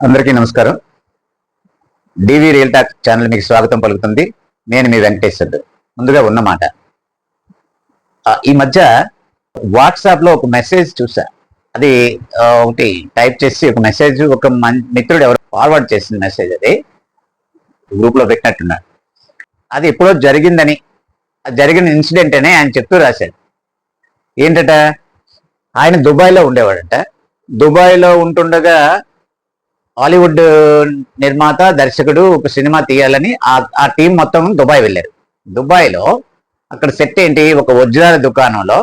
అందరికీ నమస్కారం. డివి real talk channel మీకు స్వాగతం పలుకుతుంది. నేను మీ వెంకటేశ్వరుడు ముందుగా ఉన్నమాట ఈ మధ్య వాట్సాప్లో ఒక మెసేజ్ చూసా. అది ఒకటి టైప్ చేసి ఒక మెసేజ్ ఒక మిత్రుడు ఎవరు ఫార్వర్డ్ చేసిన మెసేజ్ అది. గ్రూప్లో పెట్టినట్టున్నాడు. అది ఎప్పుడో జరిగిందని జరిగిన ఇన్సిడెంట్ అనే ఆయన చెప్తూ రాశాడు. ఏంటట? ఆయన దుబాయ్లో ఉండేవాడట. దుబాయ్లో ఉంటుండగా హాలీవుడ్ నిర్మాత దర్శకుడు ఒక సినిమా తీయాలని ఆ ఆ టీం మొత్తం దుబాయ్ వెళ్ళారు. దుబాయ్లో అక్కడ సెట్ ఏంటి? ఒక వజ్రాల దుకాణంలో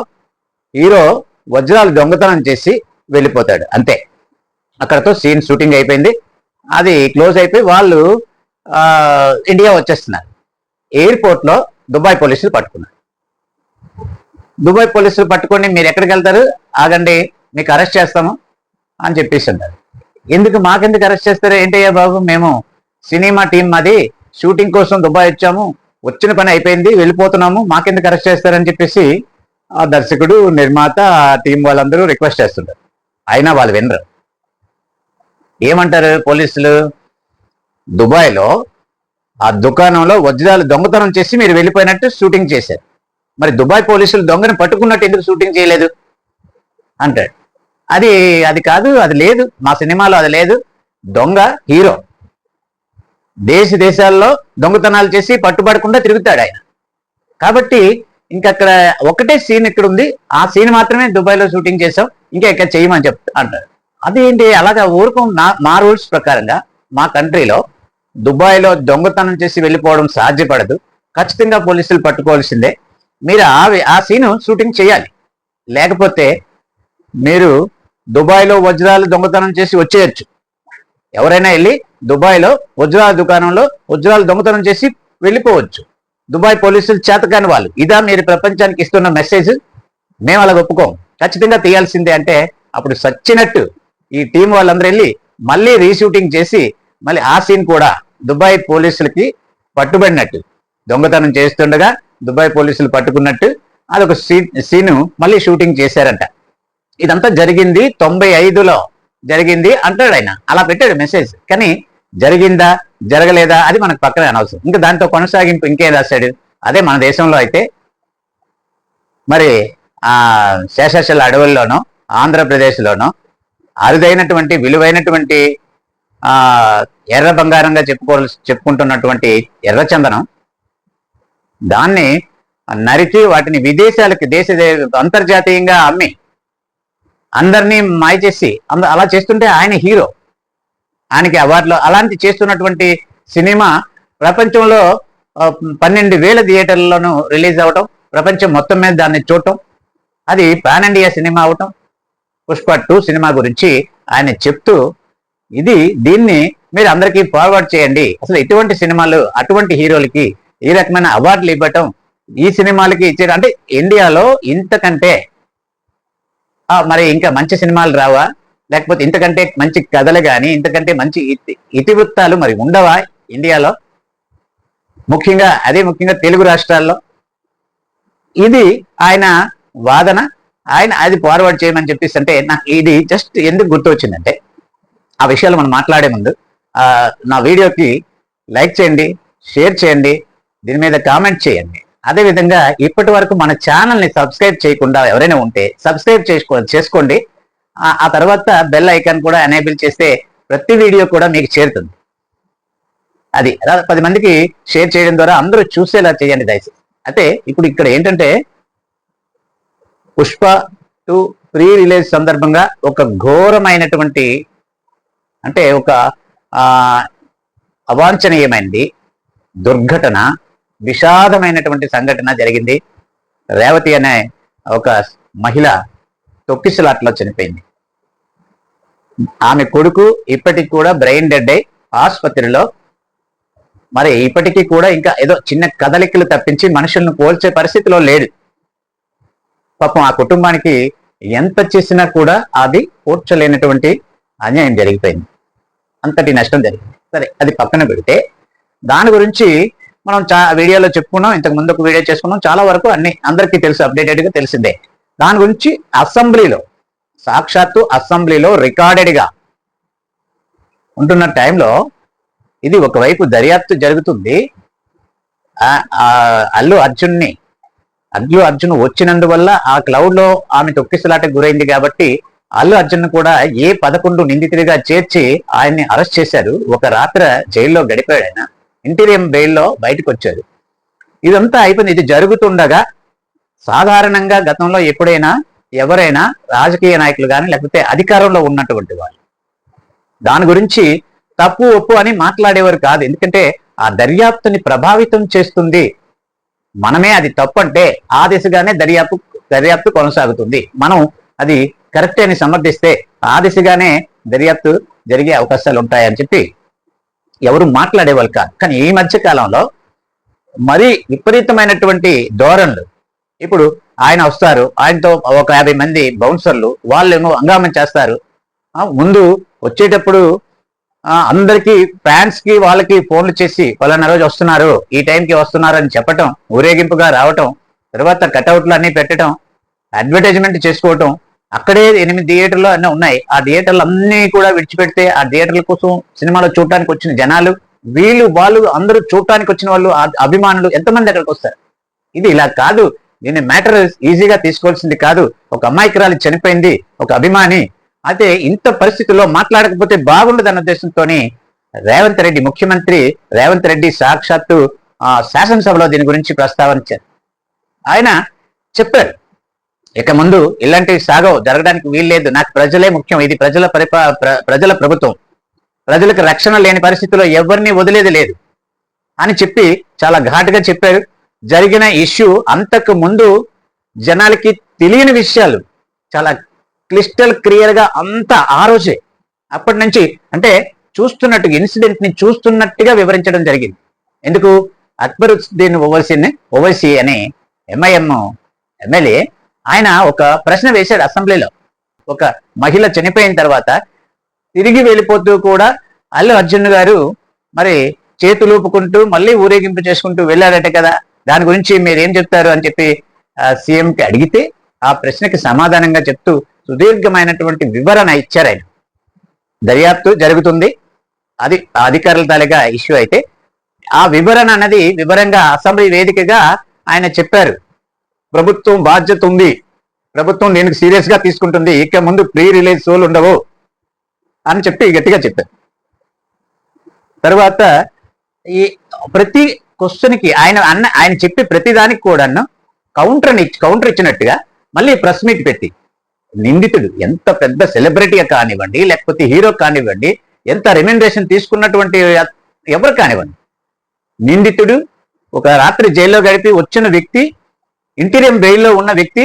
హీరో వజ్రాలు దొంగతనం చేసి వెళ్ళిపోతాడు. అంతే. అక్కడతో సీన్ షూటింగ్ అయిపోయింది. అది క్లోజ్ అయిపోయి వాళ్ళు ఇండియా వచ్చేస్తున్నారు. ఎయిర్పోర్ట్లో దుబాయ్ పోలీసులు పట్టుకున్నారు. దుబాయ్ పోలీసులు పట్టుకొని మీరు ఎక్కడికి వెళ్తారు? ఆగండి మీకు అరెస్ట్ చేస్తాము అని చెప్పేసి అన్నారు. ఎందుకు మాకెందుకు అరెస్ట్ చేస్తారు? ఏంటయ్యా బాబు మేము సినిమా టీం మాది షూటింగ్ కోసం దుబాయ్ వచ్చాము వచ్చిన పని అయిపోయింది వెళ్ళిపోతున్నాము మాకెందుకు అరెస్ట్ చేస్తారని చెప్పేసి ఆ దర్శకుడు నిర్మాత ఆ టీం వాళ్ళందరూ రిక్వెస్ట్ చేస్తుంటారు. అయినా వాళ్ళు వినరు. ఏమంటారు పోలీసులు? దుబాయ్లో ఆ దుకాణంలో వజ్రాలు దొంగతనం చేసి మీరు వెళ్ళిపోయినట్టు షూటింగ్ చేశారు. మరి దుబాయ్ పోలీసులు దొంగను పట్టుకున్నట్టు ఎందుకు షూటింగ్ చేయలేదు? అంటాడు. అది అది కాదు అది లేదు. మా సినిమాలో అది లేదు. దొంగ హీరో. దేశ దేశాల్లో దొంగతనాలు చేసి పట్టుబడకుండా తిరుగుతాడు ఆయన. కాబట్టి ఇంకా అక్కడ ఒకటే సీన్ ఇక్కడ ఉంది ఆ సీన్ మాత్రమే దుబాయ్లో షూటింగ్ చేసాం ఇంకా ఇక్కడ చేయమని చెప్ అంటారు. అదేంటి? అలాగా ఊరుకు. నా మా రూల్స్ ప్రకారంగా మా కంట్రీలో దుబాయ్లో దొంగతనం చేసి వెళ్ళిపోవడం సాధ్యపడదు. ఖచ్చితంగా పోలీసులు పట్టుకోవాల్సిందే. మీరు ఆ ఆ సీను షూటింగ్ చేయాలి. లేకపోతే మీరు దుబాయ్లో వజ్రాలు దొంగతనం చేసి వచ్చేయచ్చు. ఎవరైనా వెళ్ళి దుబాయ్లో వజ్రాల దుకాణంలో వజ్రాలు దొంగతనం చేసి వెళ్ళిపోవచ్చు. దుబాయ్ పోలీసులు చేతకాని వాళ్ళు. ఇదా మీరు ప్రపంచానికి ఇస్తున్న మెసేజ్. మేము అలా ఒప్పుకోం. ఖచ్చితంగా తీయాల్సిందే అంటే అప్పుడు సచ్చినట్టు ఈ టీం వాళ్ళందరూ వెళ్ళి మళ్ళీ రీషూటింగ్ చేసి మళ్ళీ ఆ సీన్ కూడా దుబాయ్ పోలీసులకి పట్టుబడినట్టు. దొంగతనం చేస్తుండగా దుబాయ్ పోలీసులు పట్టుకున్నట్టు అదొక సీన్ సీను మళ్ళీ షూటింగ్ చేశారంట. ఇదంతా జరిగింది తొంభై ఐదులో. జరిగింది అంటాడు ఆయన. అలా పెట్టాడు మెసేజ్ కానీ జరిగిందా జరగలేదా అది మనకు పక్కనే అనవసరం. ఇంకా దాంతో కొనసాగింపు ఇంకేం రాశాడు? అదే మన దేశంలో అయితే మరి ఆ శేషాచల అడవుల్లోనో ఆంధ్రప్రదేశ్లోనో అరుదైనటువంటి విలువైనటువంటి ఆ ఎర్ర బంగారంగా చెప్పుకో చెప్పుకుంటున్నటువంటి ఎర్రచందనం దాన్ని నరికి వాటిని విదేశాలకి దేశ అంతర్జాతీయంగా అమ్మి అందరినీ మాయ చేసి అంద- అలా చేస్తుంటే ఆయన హీరో. ఆయనకి అవార్డులు అలాంటి చేస్తున్నటువంటి సినిమా ప్రపంచంలో పన్నెండు వేల థియేటర్లలోనూ రిలీజ్ అవ్వటం ప్రపంచం మొత్తం మీద దాన్ని చూడటం అది పాన్ ఇండియా సినిమా అవటం పుష్ప టూ సినిమా గురించి ఆయన చెప్తూ ఇది దీన్ని మీరు అందరికీ ఫార్వర్డ్ చేయండి. అసలు ఇటువంటి సినిమాలు అటువంటి హీరోలకి ఈ రకమైన అవార్డులు ఇవ్వటం ఈ సినిమాలకి ఇచ్చారు అంటే ఇండియాలో ఇంతకంటే మరి ఇంకా మంచి సినిమాలు రావా? లేకపోతే ఇంతకంటే మంచి కథలు కానీ ఇంతకంటే మంచి ఇతి- ఇతివృత్తాలు మరి ఉండవా ఇండియాలో? ముఖ్యంగా అదే ముఖ్యంగా తెలుగు రాష్ట్రాల్లో. ఇది ఆయన వాదన ఆయన అది ఫార్వర్డ్ చేయమని చెప్పేసి అంటే నాకు ఇది జస్ట్ ఎందుకు గుర్తొచ్చిందంటే ఆ విషయాలు మనం మాట్లాడే ముందు నా వీడియోకి లైక్ చేయండి షేర్ చేయండి దీని మీద కామెంట్ చేయండి. అదేవిధంగా ఇప్పటి వరకు మన ఛానల్ని సబ్స్క్రైబ్ చేయకుండా ఎవరైనా ఉంటే సబ్స్క్రైబ్ చేసుకో చేసుకోండి. ఆ- తర్వాత బెల్ ఐకాన్ కూడా ఎనేబుల్ చేస్తే ప్రతి వీడియో కూడా మీకు చేరుతుంది. అది పది మందికి షేర్ చేయడం ద్వారా అందరూ చూసేలా చేయండి దయచేసి. అయితే ఇప్పుడు ఇక్కడ ఏంటంటే పుష్ప టు ప్రీ రిలీజ్ సందర్భంగా ఒక ఘోరమైనటువంటి అంటే ఒక అవాంఛనీయమైనది దుర్ఘటన విషాదమైనటువంటి సంఘటన జరిగింది. రేవతి అనే ఒక మహిళ తొక్కిసలాట్లో చనిపోయింది. ఆమె కొడుకు ఇప్పటికి కూడా బ్రెయిన్ డెడ్ అయి ఆసుపత్రిలో మరి ఇప్పటికీ కూడా ఇంకా ఏదో చిన్న కదలికలు తప్పించి మనుషులను పోల్చే పరిస్థితిలో లేడు. పాపం ఆ కుటుంబానికి ఎంత చేసినా కూడా అది పోడ్చలేనటువంటి అన్యాయం జరిగిపోయింది. అంతటి నష్టం జరిగింది. సరే అది పక్కన పెడితే దాని గురించి మనం చా వీడియోలో చెప్పుకున్నాం ఇంతకు ముందు ఒక వీడియో చేసుకున్నాం చాలా వరకు అన్ని అందరికీ తెలుసు అప్డేటెడ్గా తెలిసిందే. దాని గురించి అసెంబ్లీలో సాక్షాత్తు అసెంబ్లీలో రికార్డెడ్గా ఉంటున్న టైంలో ఇది ఒకవైపు దర్యాప్తు జరుగుతుంది. అల్లు అర్జున్ని అల్లు అర్జున్ వచ్చినందువల్ల ఆ క్లౌడ్లో ఆమె తొక్కిసలాట గురైంది కాబట్టి అల్లు అర్జున్ కూడా ఏ పదకొండు నిందితుడిగా చేర్చి ఆయన్ని అరెస్ట్ చేశారు. ఒక రాత్ర జైల్లో గడిపాడు ఆయన. ఇంటీరియం బెయిల్లో బయటకు వచ్చారు ఇదంతా అయిపోయింది. ఇది జరుగుతుండగా సాధారణంగా గతంలో ఎప్పుడైనా ఎవరైనా రాజకీయ నాయకులు కానీ లేకపోతే అధికారంలో ఉన్నటువంటి వాళ్ళు. దాని గురించి తప్పు ఒప్పు అని మాట్లాడేవారు కాదు. ఎందుకంటే ఆ దర్యాప్తుని ప్రభావితం చేస్తుంది. మనమే అది తప్పు అంటే ఆ దిశగానే దర్యాప్తు దర్యాప్తు కొనసాగుతుంది. మనం అది కరెక్ట్ అని సమర్థిస్తే ఆ దిశగానే దర్యాప్తు జరిగే అవకాశాలు ఉంటాయని చెప్పి ఎవరు మాట్లాడేవాళ్ళు కాదు. కానీ ఈ మధ్య కాలంలో మరీ విపరీతమైనటువంటి ధోరణులు. ఇప్పుడు ఆయన వస్తారు ఆయనతో ఒక యాభై మంది బౌన్సర్లు వాళ్ళేమో హంగామం చేస్తారు. ముందు వచ్చేటప్పుడు అందరికీ ఫ్యాన్స్కి వాళ్ళకి ఫోన్లు చేసి పలానా రోజు వస్తున్నారు ఈ టైంకి వస్తున్నారు అని చెప్పటం ఊరేగింపుగా రావటం తర్వాత కటౌట్లు అన్నీ పెట్టడం అడ్వర్టైజ్మెంట్ చేసుకోవటం అక్కడే ఎనిమిది థియేటర్లు అన్నీ ఉన్నాయి. ఆ థియేటర్లు అన్ని కూడా విడిచిపెడితే ఆ థియేటర్ల కోసం సినిమాలో చూడటానికి వచ్చిన జనాలు వీళ్ళు వాళ్ళు అందరూ చూడటానికి వచ్చిన వాళ్ళు ఆ అభిమానులు ఎంతమంది అక్కడికి వస్తారు? ఇది ఇలా కాదు. దీని మ్యాటర్ ఈజీగా తీసుకోవాల్సింది కాదు. ఒక అమ్మాయికిరాలు చనిపోయింది ఒక అభిమాని. అయితే ఇంత పరిస్థితుల్లో మాట్లాడకపోతే బాగుండదు అన్న ఉద్దేశంతో రేవంత్ రెడ్డి ముఖ్యమంత్రి రేవంత్ రెడ్డి సాక్షాత్తు ఆ, శాసనసభలో దీని గురించి ప్రస్తావించారు ఆయన చెప్పారు ఇక ముందు ఇలాంటివి సాగవు జరగడానికి వీల్లేదు నాకు ప్రజలే ముఖ్యం. ఇది ప్రజల పరిపా ప్ర- ప్రజల ప్రభుత్వం. ప్రజలకు రక్షణ లేని పరిస్థితుల్లో ఎవరిని వదిలేది లేదు. అని చెప్పి చాలా ఘాటుగా చెప్పారు. జరిగిన ఇష్యూ అంతకు ముందు జనాలకి తెలియని విషయాలు. చాలా క్లిస్టల్ క్లియర్గా అంతా అంత ఆ రోజే. అప్పటి నుంచి అంటే చూస్తున్నట్టుగా ఇన్సిడెంట్ని చూస్తున్నట్టుగా వివరించడం జరిగింది. ఎందుకు? అక్బరుద్దీన్ ఓవైసీని ఓవైసీ అని ఎంఐఎం ఎమ్మెల్యే ఆయన ఒక ప్రశ్న వేశాడు అసెంబ్లీలో. ఒక మహిళ చనిపోయిన తర్వాత తిరిగి వెళ్ళిపోతూ కూడా అల్లు అర్జున్ గారు మరి చేతులూపుకుంటూ మళ్ళీ ఊరేగింపు చేసుకుంటూ వెళ్ళాడట కదా. దాని గురించి మీరు ఏం చెప్తారు అని చెప్పి సీఎంకి అడిగితే ఆ ప్రశ్నకి సమాధానంగా చెప్తూ సుదీర్ఘమైనటువంటి వివరణ ఇచ్చారు ఆయన. దర్యాప్తు జరుగుతుంది. అది అధికారుల తాలిగా ఇష్యూ అయితే ఆ వివరణ అన్నది వివరంగా అసెంబ్లీ వేదికగా ఆయన చెప్పారు. ప్రభుత్వం బాధ్యత ఉంది. ప్రభుత్వం దీనికి సీరియస్గా తీసుకుంటుంది. ఇక ముందు ప్రీ రిలీజ్ షోలు ఉండవు అని చెప్పి గట్టిగా చెప్పారు. తర్వాత ఈ ప్రతి క్వశ్చన్కి ఆయన అన్న ఆయన చెప్పి ప్రతిదానికి కూడాను కౌంటర్ కౌంటర్ ఇచ్చినట్టుగా మళ్ళీ ప్రెస్ మీట్ పెట్టి నిందితుడు ఎంత పెద్ద సెలబ్రిటీగా కానివ్వండి లేకపోతే హీరో కానివ్వండి ఎంత రెమ్యునరేషన్ తీసుకున్నటువంటి ఎవరు కానివ్వండి. నిందితుడు ఒక రాత్రి జైల్లో గడిపి వచ్చిన వ్యక్తి ఇంటీరియం బెయిల్లో ఉన్న వ్యక్తి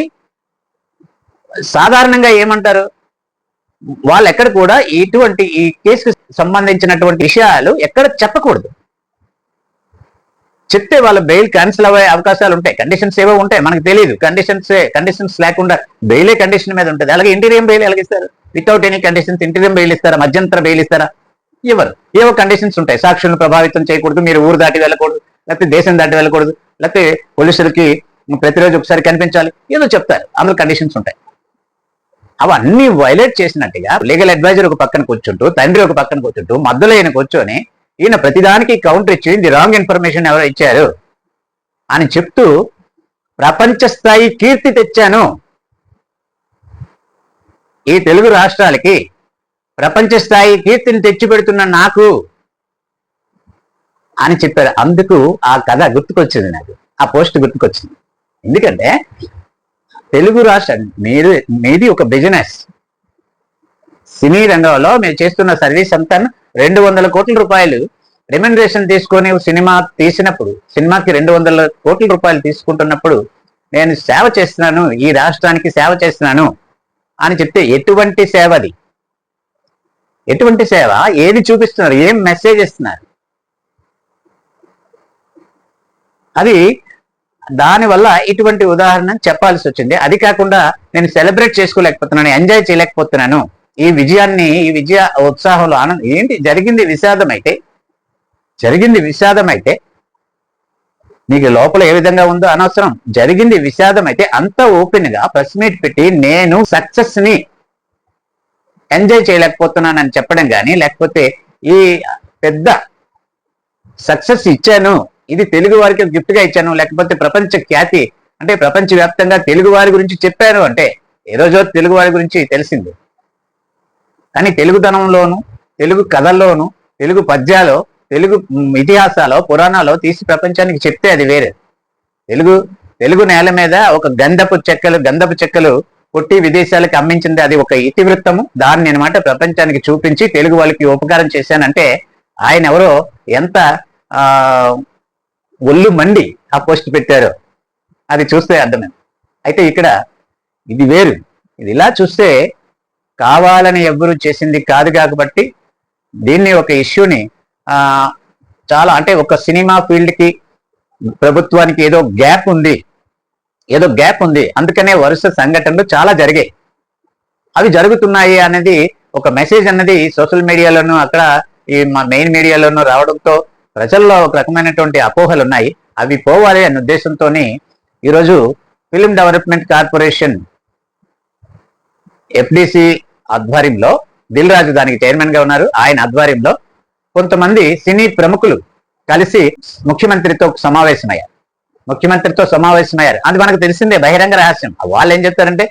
సాధారణంగా ఏమంటారు? వాళ్ళు ఎక్కడ కూడా ఇటువంటి ఈ కేసుకు సంబంధించినటువంటి విషయాలు ఎక్కడ చెప్పకూడదు. చెప్తే వాళ్ళ బెయిల్ క్యాన్సిల్ అయ్యే అవకాశాలు ఉంటాయి. కండిషన్స్ ఏవో ఉంటాయి మనకు తెలియదు కండిషన్స్ కండిషన్స్ లేకుండా బెయిలే కండిషన్ మీద ఉంటుంది. అలాగే interim bail ఎలాగిస్తారు without any conditions interim bail ఇస్తారా? మధ్యంతర బెయిల్ ఇస్తారా? ఇవ్వరు ఏవో కండిషన్స్ ఉంటాయి. సాక్షులను ప్రభావితం చేయకూడదు మీరు ఊరు దాటి వెళ్ళకూడదు లేకపోతే దేశం దాటి వెళ్ళకూడదు లేకపోతే పోలీసులకి ప్రతిరోజు ఒకసారి కనిపించాలి. ఏదో చెప్తారు. అందులో కండిషన్స్ ఉంటాయి. అవన్నీ వైలేట్ చేసినట్టుగా లీగల్ అడ్వైజర్ ఒక పక్కన కూర్చుంటూ తండ్రి ఒక పక్కన కూర్చుంటూ మధ్యలో ఈయన కూర్చొని ఈయన ప్రతిదానికి కౌంటర్ ఇచ్చి ఇది రాంగ్ ఇన్ఫర్మేషన్ ఎవరో ఇచ్చారు? అని చెప్తూ ప్రపంచ స్థాయి కీర్తి తెచ్చాను. ఈ తెలుగు రాష్ట్రాలకి ప్రపంచ స్థాయి కీర్తిని తెచ్చిపెడుతున్న నాకు అని చెప్పారు. అందుకు ఆ కథ గుర్తుకొచ్చింది నాకు. ఆ పోస్ట్ గుర్తుకొచ్చింది. ఎందుకంటే తెలుగు రాష్ట్ర మీరు మీది ఒక బిజినెస్ సినీ రంగంలో మీరు చేస్తున్న సర్వీస్ అంతా రెండు వందల కోట్ల రూపాయలు. రెమ్యునరేషన్ తీసుకొని సినిమా తీసినప్పుడు సినిమాకి రెండు వందల కోట్ల రూపాయలు తీసుకుంటున్నప్పుడు నేను సేవ చేస్తున్నాను ఈ రాష్ట్రానికి సేవ చేస్తున్నాను అని చెప్తే ఎటువంటి సేవ అది? ఎటువంటి సేవ? ఏది చూపిస్తున్నారు? ఏం మెసేజ్ ఇస్తున్నారు? అది దానివల్ల ఇటువంటి ఉదాహరణ చెప్పాల్సి వచ్చింది. అది కాకుండా నేను సెలబ్రేట్ చేసుకోలేకపోతున్నాను ఎంజాయ్ చేయలేకపోతున్నాను. ఈ విజయాన్ని ఈ విజయ ఉత్సాహంలో ఆనందం ఏంటి? జరిగింది విషాదం అయితే జరిగింది విషాదం అయితే నీకు లోపల ఏ విధంగా ఉందో అనవసరం. జరిగింది విషాదం అయితే అంత ఓపెన్గా ప్రెస్ మీట్ పెట్టి నేను సక్సెస్ని ఎంజాయ్ చేయలేకపోతున్నానని చెప్పడం కానీ లేకపోతే ఈ పెద్ద సక్సెస్ ఇచ్చాను ఇది తెలుగు వారికి గిఫ్ట్గా ఇచ్చాను. లేకపోతే ప్రపంచ ఖ్యాతి అంటే ప్రపంచ వ్యాప్తంగా తెలుగు వారి గురించి చెప్పాను అంటే ఏ రోజో తెలుగు వారి గురించి తెలిసింది. కానీ తెలుగుతనంలోను తెలుగు కథల్లోను తెలుగు పద్యాలో తెలుగు ఇతిహాసాలో పురాణాలో తీసి ప్రపంచానికి చెప్తే అది వేరే. తెలుగు తెలుగు నేల మీద ఒక గంధపు చెక్కలు గంధపు చెక్కలు కొట్టి విదేశాలకు అమ్మించింది అది ఒక ఇతివృత్తము. దాన్ని అనమాట ప్రపంచానికి చూపించి తెలుగు వాళ్ళకి ఉపకారం చేశానంటే ఆయన ఎవరో ఎంత ఆ ఒళ్ళు మండి ఆ పోస్ట్ పెట్టారో. అది చూస్తే అర్థమైంది. అయితే ఇక్కడ ఇది వేరు. ఇది ఇలా చూస్తే కావాలని ఎవ్వరూ చేసింది కాదు కాబట్టి దీన్ని ఒక ఇష్యూని చాలా అంటే ఒక సినిమా ఫీల్డ్కి ప్రభుత్వానికి ఏదో గ్యాప్ ఉంది. ఏదో గ్యాప్ ఉంది. అందుకనే వరుస సంఘటనలు చాలా జరిగాయి. అవి జరుగుతున్నాయి అనేది ఒక మెసేజ్ అన్నది సోషల్ మీడియాలోనూ అక్కడ ఈ మా మెయిన్ మీడియాలోనూ రావడంతో ప్రజల్లో ఒక రకమైనటువంటి అపోహలు ఉన్నాయి. అవి పోవాలి అనే ఉద్దేశంతోని ఈరోజు ఫిలిం డెవలప్మెంట్ కార్పొరేషన్ ఎఫ్డిసి ఆధ్వర్యంలో దిల్ రాజు దానికి చైర్మన్గా ఉన్నారు. ఆయన ఆధ్వర్యంలో కొంతమంది సినీ ప్రముఖులు కలిసి ముఖ్యమంత్రితో సమావేశమయ్యారు. ముఖ్యమంత్రితో సమావేశమయ్యారు. అది మనకు తెలిసిందే బహిరంగ రహస్యం. వాళ్ళు ఏం చెప్తారంటే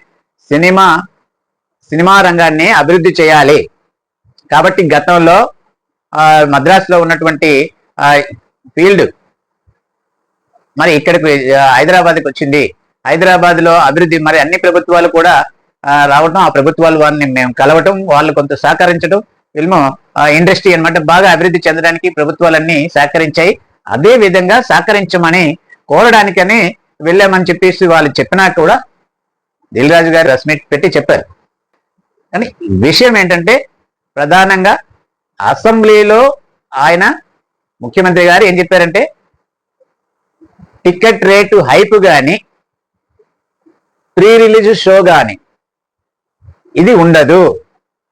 సినిమా సినిమా రంగాన్ని అభివృద్ధి చేయాలి. కాబట్టి గతంలో మద్రాసులో ఉన్నటువంటి ఫీల్డ్. మరి ఇక్కడికి హైదరాబాద్కి వచ్చింది. హైదరాబాద్లో అభివృద్ధి మరి అన్ని ప్రభుత్వాలు కూడా రావటం ఆ ప్రభుత్వాలు వారిని మేము కలవటం వాళ్ళు కొంత సహకరించడం ఫిల్మ్ ఇండస్ట్రీ అనమాట బాగా అభివృద్ధి చెందడానికి ప్రభుత్వాలన్నీ సహకరించాయి. అదే విధంగా సహకరించమని కోరడానికని వెళ్ళామని చెప్పేసి వాళ్ళు చెప్పినా కూడా దిల్ రాజు గారు ప్రెస్ పెట్టి చెప్పారు. కానీ విషయం ఏంటంటే ప్రధానంగా అసెంబ్లీలో ఆయన ముఖ్యమంత్రి గారు ఏం చెప్పారంటే టికెట్ రేటు హైప్ గాని ప్రీ రిలీజ్ షో గాని ఇది ఉండదు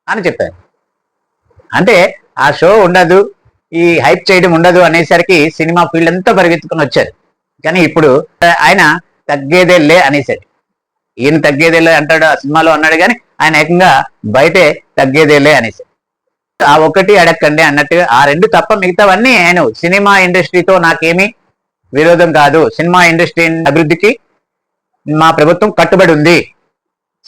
అని చెప్పారు. అంటే ఆ షో ఉండదు ఈ హైప్ చేయడం ఉండదు అనేసరికి సినిమా ఫీల్డ్ అంతా పరిగెత్తుకుని వచ్చారు. కానీ ఇప్పుడు ఆయన తగ్గేదేలే అనేసాడు ఈయన తగ్గేదేలే అంటాడు ఆ సినిమాలో అన్నాడు కానీ ఆయన ఏకంగా బయటే తగ్గేదేలే అనేసాడు ఆ ఒకటి అడగండి అన్నట్టు ఆ రెండు తప్ప మిగతావన్నీ నేను సినిమా ఇండస్ట్రీతో నాకేమీ విరోధం కాదు. సినిమా ఇండస్ట్రీ అభివృద్ధికి మా ప్రభుత్వం కట్టుబడి ఉంది.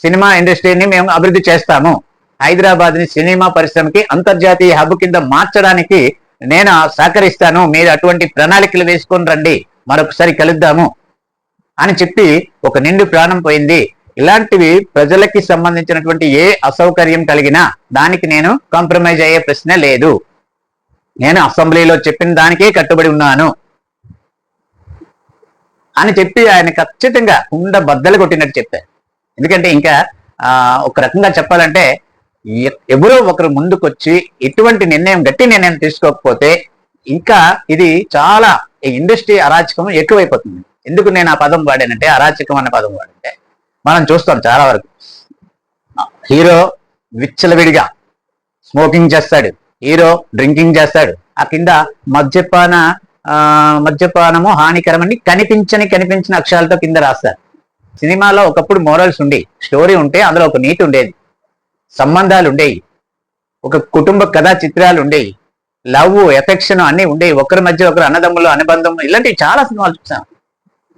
సినిమా ఇండస్ట్రీని మేము అభివృద్ధి చేస్తాము. హైదరాబాద్ని సినిమా పరిశ్రమకి అంతర్జాతీయ హబ్ కింద మార్చడానికి నేను సహకరిస్తాను. మీరు అటువంటి ప్రణాళికలు వేసుకొని రండి. మరొకసారి కలుద్దాము అని చెప్పి ఒక నిండు ప్రాణం పోయింది. ఇలాంటివి ప్రజలకి సంబంధించినటువంటి ఏ అసౌకర్యం కలిగినా దానికి నేను కాంప్రమైజ్ అయ్యే ప్రశ్న లేదు. నేను అసెంబ్లీలో చెప్పిన దానికే కట్టుబడి ఉన్నాను. అని చెప్పి ఆయన ఖచ్చితంగా ఉండ బద్దలు కొట్టినట్టు చెప్పారు. ఎందుకంటే ఇంకా ఆ, ఒక రకంగా చెప్పాలంటే ఎవరో ఒకరు ముందుకొచ్చి ఎటువంటి నిర్ణయం గట్టి నిర్ణయం తీసుకోకపోతే ఇంకా ఇది చాలా ఈ ఇండస్ట్రీ అరాచకం ఎక్కువైపోతుంది. ఎందుకు నేను ఆ పదం వాడానంటే అరాచకం అనే పదం వాడంటే. మనం చూస్తాం చాలా వరకు. హీరో విచ్చలవిడిగా స్మోకింగ్ చేస్తాడు. హీరో డ్రింకింగ్ చేస్తాడు. ఆ కింద మద్యపాన మద్యపానము హానికరమని కనిపించని కనిపించిన అక్షరాలతో కింద రాస్తారు. సినిమాలో ఒకప్పుడు మోరల్స్ ఉండి స్టోరీ ఉంటే అందులో ఒక నీతి ఉండేది. సంబంధాలు ఉండేవి. ఒక కుటుంబ కథా చిత్రాలు ఉండేవి. లవ్ ఎఫెక్షన్ అన్ని ఉండేవి. ఒకరి మధ్య ఒకరు అన్నదమ్ములు అనుబంధం ఇలాంటివి చాలా సినిమాలు చూసాం.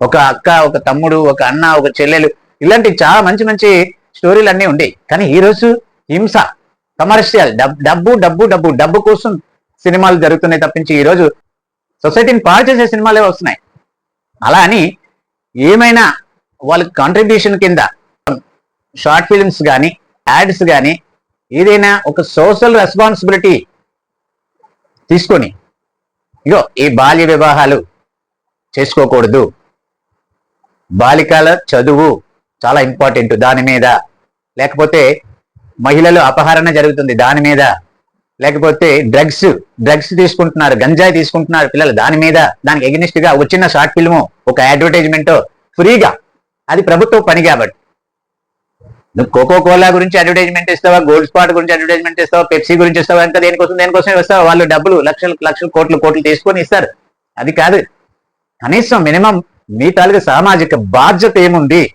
ఒక అక్క ఒక తమ్ముడు ఒక అన్న ఒక చెల్లెలు ఇలాంటి చాలా మంచి మంచి స్టోరీలు అన్నీ ఉండేవి కానీ ఈరోజు హింస కమర్షియల్ డబ్బు డబ్బు డబ్బు డబ్బు కోసం సినిమాలు జరుగుతున్నాయి తప్పించి ఈరోజు సొసైటీని పాడు చేసే సినిమాలే వస్తున్నాయి. అలా అని ఏమైనా వాళ్ళ కాంట్రిబ్యూషన్ కింద షార్ట్ ఫిల్మ్స్ కానీ యాడ్స్ కానీ ఏదైనా ఒక సోషల్ రెస్పాన్సిబిలిటీ తీసుకొని ఇగో ఈ బాల్య వివాహాలు చేసుకోకూడదు. బాలికల చదువు చాలా ఇంపార్టెంట్ దాని మీద. లేకపోతే మహిళలు అపహరణ జరుగుతుంది దాని మీద. లేకపోతే డ్రగ్స్ డ్రగ్స్ తీసుకుంటున్నారు గంజాయి తీసుకుంటున్నారు పిల్లలు దాని మీద. దానికి ఎగ్నిస్ట్గా వచ్చిన షార్ట్ ఫిల్మ్ ఒక అడ్వర్టైజ్మెంట్ ఫ్రీగా అది ప్రభుత్వ పని కాబట్టి. నువ్వు కోకో కోలా గురించి అడ్వర్టైజ్మెంట్ ఇస్తావా? గోల్డ్ స్పాట్ గురించి అడ్వర్టైజ్మెంట్ ఇస్తావా? పెప్సీ గురించి ఇస్తావా? ఇంకా దేనికోసం దేనికోసం ఇస్తావా? వాళ్ళు డబ్బులు లక్షలు లక్షలు కోట్లు కోట్లు తీసుకొని ఇస్తారు. అది కాదు. కనీసం మినిమం మీ తాలూకు సామాజిక బాధ్యత ఏముంది?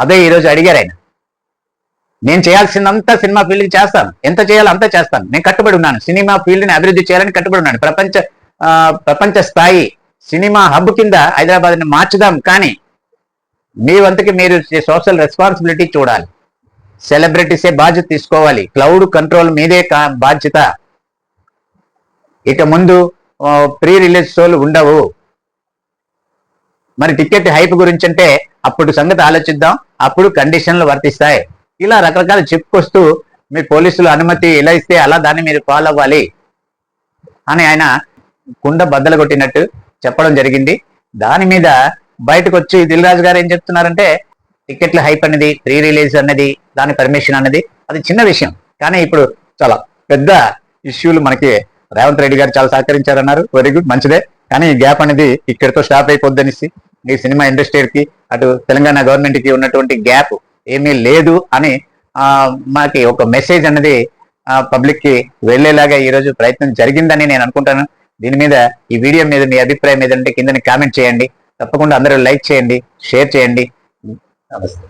అదే ఈరోజు అడిగారు ఆయన. నేను చేయాల్సిందంతా సినిమా ఫీల్డ్ చేస్తాను. ఎంత చేయాలో అంతా చేస్తాను. నేను కట్టుబడి ఉన్నాను. సినిమా ఫీల్డ్ని అభివృద్ధి చేయాలని కట్టుబడి ఉన్నాను. ప్రపంచ ప్రపంచ స్థాయి సినిమా హబ్ కింద హైదరాబాద్ని మార్చుదాం. కానీ మీ వంతుకి మీరు సోషల్ రెస్పాన్సిబిలిటీ చూడాలి. సెలబ్రిటీసే బాధ్యత తీసుకోవాలి. క్లౌడ్ కంట్రోల్ మీదే కా- బాధ్యత. ఇక ముందు ప్రీ రిలీజ్ షోలు ఉండవు. మరి టికెట్ హైప్ గురించి అంటే అప్పుడు సంగతి ఆలోచిద్దాం. అప్పుడు కండిషన్లు వర్తిస్తాయి. ఇలా రకరకాల చెప్పుకొస్తూ మీ పోలీసులు అనుమతి ఇలా ఇస్తే అలా దాన్ని మీరు ఫాలో అవ్వాలి అని ఆయన కుండ బద్దలు కొట్టినట్టు చెప్పడం జరిగింది. దాని మీద బయటకు వచ్చి దిల్ రాజు గారు ఏం చెప్తున్నారంటే టికెట్ల హైప్ అనేది ప్రీ రిలీజ్ అన్నది దాని పర్మిషన్ అన్నది అది చిన్న విషయం. కానీ ఇప్పుడు చాలా పెద్ద ఇష్యూలు మనకి రేవంత్ రెడ్డి గారు చాలా సహకరించారన్నారు. వెరీ గుడ్ మంచిదే. కానీ ఈ గ్యాప్ అనేది ఇక్కడితో స్టాప్ అయిపోద్దనేసి ఈ సినిమా ఇండస్ట్రీకి అటు తెలంగాణ గవర్నమెంట్కి ఉన్నటువంటి గ్యాప్ ఏమీ లేదు అని మాకి ఒక మెసేజ్ అనేది పబ్లిక్కి వెళ్ళేలాగా ఈ రోజు ప్రయత్నం జరిగిందని నేను అనుకుంటాను. దీని మీద ఈ వీడియో మీద మీ అభిప్రాయం ఏదంటే కిందని కామెంట్ చేయండి. తప్పకుండా అందరూ లైక్ చేయండి షేర్ చేయండి. నమస్తే.